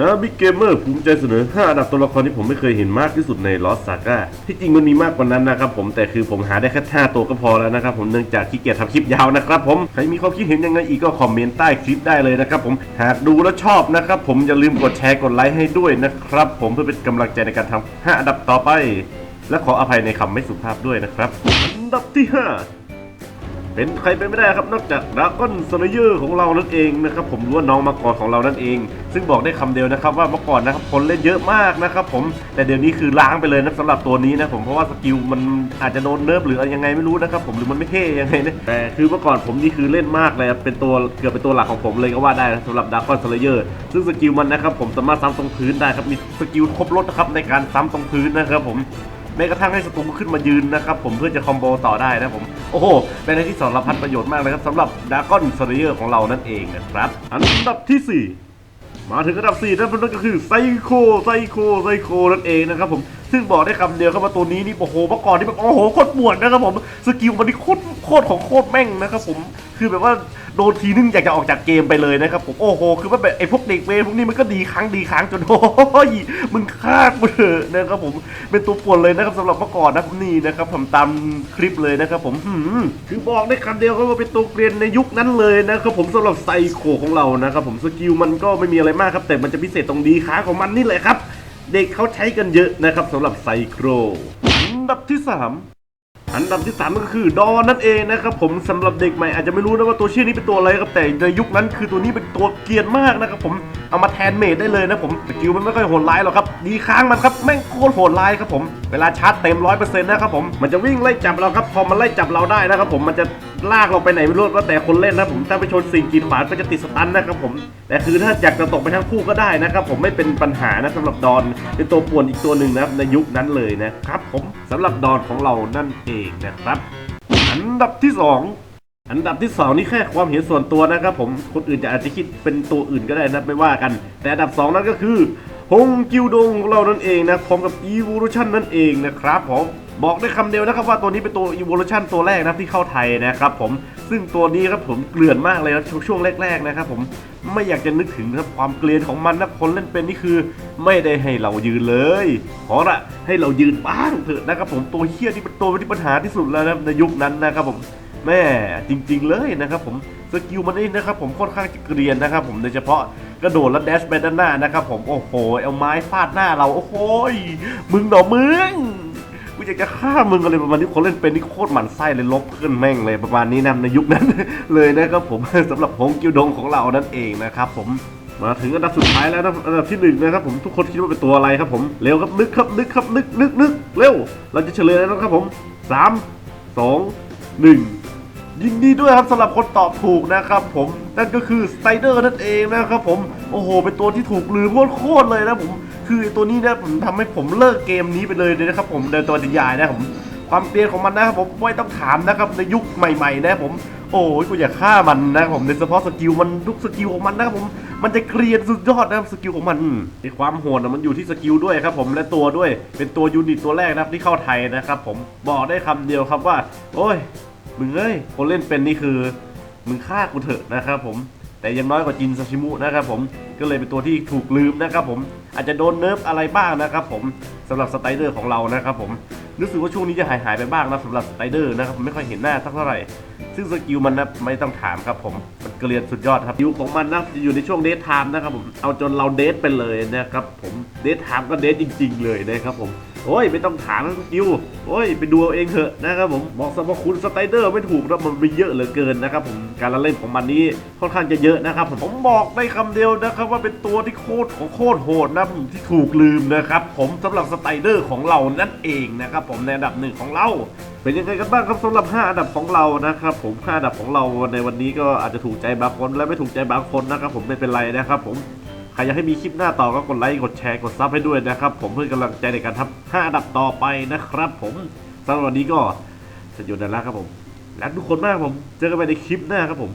นะบิ๊กเกมเมอร์ภูมิใจเสนอ 5 อันดับตัวละครที่ผมไม่เคยเห็นมากที่สุดในลอสซาก้าที่จริงมันมีมากกว่านั้นนะครับผมแต่คือผมหาได้แค่5ตัวก็พอแล้วนะครับผมเนื่องจากขี้เกียจทำคลิปยาวนะครับผมใครมีความคิดเห็นยังไงอีกก็คอมเมนต์ใต้คลิปได้เลยนะครับผมหากดูแล้วชอบนะครับผมอย่าลืมกดแชร์กดไลค์ให้ด้วยนะครับผมเพื่อเป็นกำลังใจในการทำ5อันดับต่อไป และขออภัยในคำไม่สุภาพด้วยนะครับ อันดับที่ห้า เป็นใครเป็นไม่ได้ครับนอกจากดราก้อนสเลเยอร์ของเรานั่นเองนะครับผมรู้ว่าน้องมาก่อนของเรานั่นเอง ซึ่งบอกได้คำเดียวนะครับว่ามื่อก่อนนะครับคนเล่นเยอะมากนะครับผมแต่เดี๋ยวนี้คือล้างไปเลยนะสำหรับตัวนี้นะผมเพราะว่าสกิลมันอาจจะโดนเนิร์ฟหรืออะไรยังไงไม่รู้นะครับผมหรือมันไม่เท่ยังไงนะแต่คือเมื่อก่อนผมนี่คือเล่นมากเลยเป็นตัวเกือบเป็นตัวหลักของผมเลยก็ว่าได้นะสำหรับดราก้อนสเลเยอร์ซึ่งสกิลมันนะครับผมสามารถซ้ำตรงพื้นได้ครับมีสกิลครบรถนะครับในการซ้ำตรงพื้นนะครับผม แม้กระทั่งให้ศัตรูขึ้นมายืนนะครับผมเพื่อจะคอมโบต่อได้นะผมโอ้โหเป็นอะไรที่สารพัดประโยชน์มากเลยครับสำหรับดากอนสเลเยอร์ของเรานั่นเองนะครับอันดับที่ 4มาถึงอันดับ4นั่นก็คือไซโคไซโคไซโคนั่นเองนะครับผมซึ่งบอกได้คำเดียวครับว่าตัวนี้นี่โอ้โหเมื่อก่อนที่แบบโอ้โหโคตรปวดนะครับผมสกิลมันนี่โคตรโคตรของโคตรแม่งนะครับผมคือแบบว่าโดนทีนึงอยากจะออกจากเกมไปเลยนะครับผมโอ้โหคือว่าแบบไอ้พวกเด็กเวรพวกนี้มันก็ดีครั้งดีครั้งจนโอ้ยมึงฆ่ากูเถอะนะครับผมเป็นตัวปวดเลยนะครับสำหรับเมื่อก่อนนะนี่นะครับผมตามคลิปเลยนะครับผมคือบอกได้คำเดียวครับว่าเป็นตัวเกรียนในยุคนั้นเลยนะครับผมสำหรับไซโคของเรานะครับผมสกิลมันก็ไม่มีอะไรมากครับ แต่มันจะพิเศษตรงดีค้าของมันนี่แหละครับ เด็กเขาใช้กันเยอะนะครับสำหรับไซโครอันดับที่ 3 อันดับที่ 3 ก็คือดอนั่นเองนะครับผมสำหรับเด็กใหม่อาจจะไม่รู้นะว่าตัวชื่อนี้เป็นตัวอะไรครับแต่ในยุคนั้นคือตัวนี้เป็นตัวเกียนมากนะครับผม เอามาแทนเมดได้เลยนะผมสกิลมันไม่ค่อยโหดร้ายหรอกครับดีค้างมันครับแม่งโคตรโหดร้ายครับผมเวลาชาร์จเต็มร้อยเปอร์เซ็นต์นะครับผมมันจะวิ่งไล่จับเราครับพอมันไล่จับเราได้นะครับผมมันจะลากเราไปไหนไม่รู้ก็แต่คนเล่นนะผมถ้าไปชนสิ่งกีดขวางก็จะติดสตันนะครับผมแต่คือถ้าอยากจะตกไปทั้งคู่ก็ได้นะครับผมไม่เป็นปัญหานะสำหรับดอนเป็นตัวป่วนอีกตัวหนึ่งนะครับในยุคนั้นเลยนะครับผมสำหรับดอนของเรานั่นเองนะครับ อันดับที่ 2 อันดับที่ 2 นี่แค่ความเห็นส่วนตัวนะครับผมคนอื่นจะอาจจะคิดเป็นตัวอื่นก็ได้นะไม่ว่ากัน แต่อันดับ 2 นั่นก็คือฮงกิวดงของเรานั่นเองนะพร้อมกับ Evolution นั่นเองนะครับผมบอกได้คำเดียวนะครับว่าตัวนี้เป็นตัว Evolution ตัวแรกนะที่เข้าไทยนะครับผมซึ่งตัวนี้ครับผมเกลื่อนมากเลยนะช่วงแรกๆนะครับผมไม่อยากจะนึกถึงครับความเกลียนของมันนะคนเล่นเป็นนี่คือ ไม่ได้ให้เรายืนเลยขอละให้เรายืนบ้างเถอะนะครับผมตัวเฮี้ยที่เป็นตัวที่ปัญหาที่สุดแล้วนะในยุคนั้นนะครับผม แม่จริง ๆ เลยนะครับผมสกิลมันนี่นะครับผมค่อนข้างจะเกรียนนะครับผมโดยเฉพาะกระโดดแล้วแดชไปด้านหน้านะครับผมโอ้โหเอาไม้ฟาดหน้าเราโอ้โหยมึงหนอมึงกูอยากจะฆ่ามึงอะไรประมาณนี้คนเล่นเป็นนี่โคตรหมันไส้เลยลบขึ้นแม่งเลยประมาณนี้นะในยุคนั้นเลยนะครับผมสำหรับหงกิวดงของเรานั่นเองนะครับผมมาถึงอันดับสุดท้ายแล้วนะอันดับที่หนึ่งนะครับผมทุกคนคิดว่าเป็นตัวอะไรครับผมเร็วครับนึกครับนึกครับนึกนึกนึกเร็วเราจะเฉลยแล้วนะครับผมสามสองหนึ่ง ยินดีด้วยครับสำหรับคนตอบถูกนะครับผมนั่นก็คือสไตเดอร์นั่นเองนะครับผมโอ้โห เป็นตัวที่ถูกลืมโคตรเลยนะผมคือตัวนี้นะผมทำให้ผมเลิกเกมนี้ไปเลยเลยนะครับผมในตัวนิยายนะครับผมความเปลี่ยนของมันนะครับผมไม่ต้องถามนะครับในยุคใหม่ๆนะผมโอ้ยกูอยากฆ่ามันนะครับผมโดยเฉพาะสกิลมันทุกสกิลของมันนะครับผมมันจะเคลียร์สุดยอดนะครับสกิลของมันในความโหดนะมันอยู่ที่สกิลด้วยครับผมและตัวด้วยเป็นตัวยูนิตตัวแรกนะครับที่เข้าไทยนะครับผมบอกได้คำเดียวครับว่า โอ้ย มึงเอ้ยคนเล่นเป็นนี่คือ มึงฆ่ากูเถอะนะครับผม แต่ยังน้อยกว่าจินซาชิมุนะครับผม ก็เลยเป็นตัวที่ถูกลืมนะครับผม อาจจะโดนเนิร์ฟอะไรบ้างนะครับผมสำหรับสไตเดอร์ของเรานะครับผม รู้สึกว่าช่วงนี้จะหายหายไปบ้างนะสำหรับสไตเดอร์นะครับผมไม่ค่อยเห็นหน้าสักเท่าไหร่ ซึ่งสกิลมันนะไม่ต้องถามครับผมมันเกลียนสุดยอดครับสกิลของมันนะจะอยู่ในช่วงเดทไทม์นะครับผม เอาจนเราเดทไปเลยนะครับผม เดทไทม์ก็เดทจริง ๆ เลยนะครับผม โอ้ยไม่ต้องถามสกิลโอ้ยไปดูเอาเองเถอะนะครับผมบอกสรรพคุณสไตเดอร์ไม่ถูกนะมันมีเยอะเหลือเกินนะครับผมการละเล่นของมันนี้ค่อนข้างจะเยอะนะครับผมผมบอกได้คำเดียวนะครับว่าเป็นตัวที่โคตรของโคตรโหดนะผมที่ถูกลืมนะครับผมสำหรับสไตเดอร์ของเรานั่นเองนะครับผมในอันดับหนึ่งของเราเป็นยังไงกันบ้างครับสำหรับ 5 อันดับของเรานะครับผม 5 อันดับของเราในวันนี้ก็อาจจะถูกใจบางคนและไม่ถูกใจบางคนนะครับผมไม่เป็นไรนะครับผม ครอยากให้มีคลิปหน้าต่อก็กดไลค์ กดแชร์ กดซับให้ด้วยนะครับ ผมเพื่อกำลังใจในการทำ5อันดับต่อไปนะครับผมสำหรับวันนี้ก็สยุดแล้วครับผม รักทุกคนมากครับผม เจอกันไปในคลิปหน้าครับผม